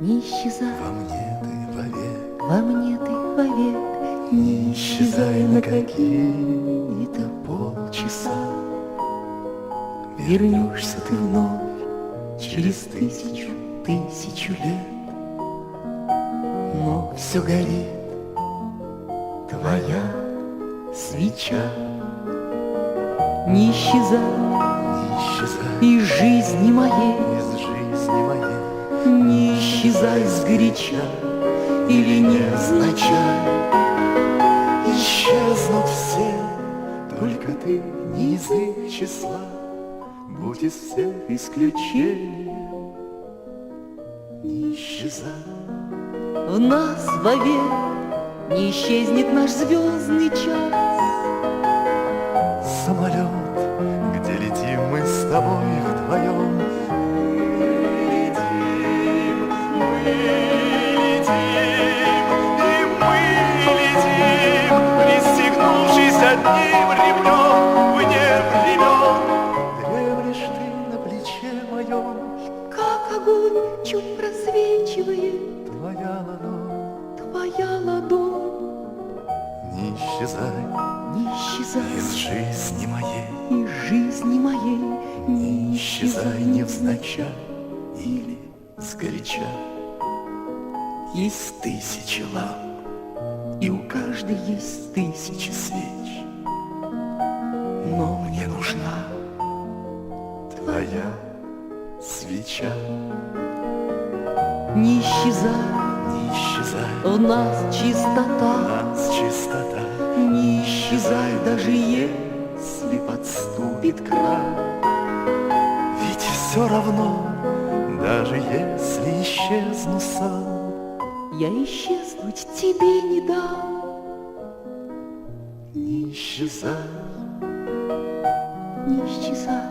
не исчезай, Во мне ты вовек, во мне ты вовек, не исчезай на какие-то полчаса. Вернешься ты вновь через тысячу, тысячу лет, но все горит. Твоя свеча. Не исчезай. Не исчезай. Из жизни моей, исчезай сгоряча или невзначай. Исчезнут все, только ты не из их числа, Будь из всех исключением. Не исчезай, В нас вовек не исчезнет наш звездный час. самолет, огонь чуть просвечивает твоя ладонь. твоя ладонь. Не исчезай Не исчезай из жизни моей, из жизни моей, не исчезай невзначай или сгоряча. Есть тысячи ламп, и у каждой есть тысячи свеч. Но мне нужна твоя свеча. Не исчезай, Не исчезай, в нас чистота. нас чистота, Не исчезай, даже если подступит край. Ведь все равно, даже если исчезну сам, я исчезнуть тебе не дам. не исчезай. Не исчезай,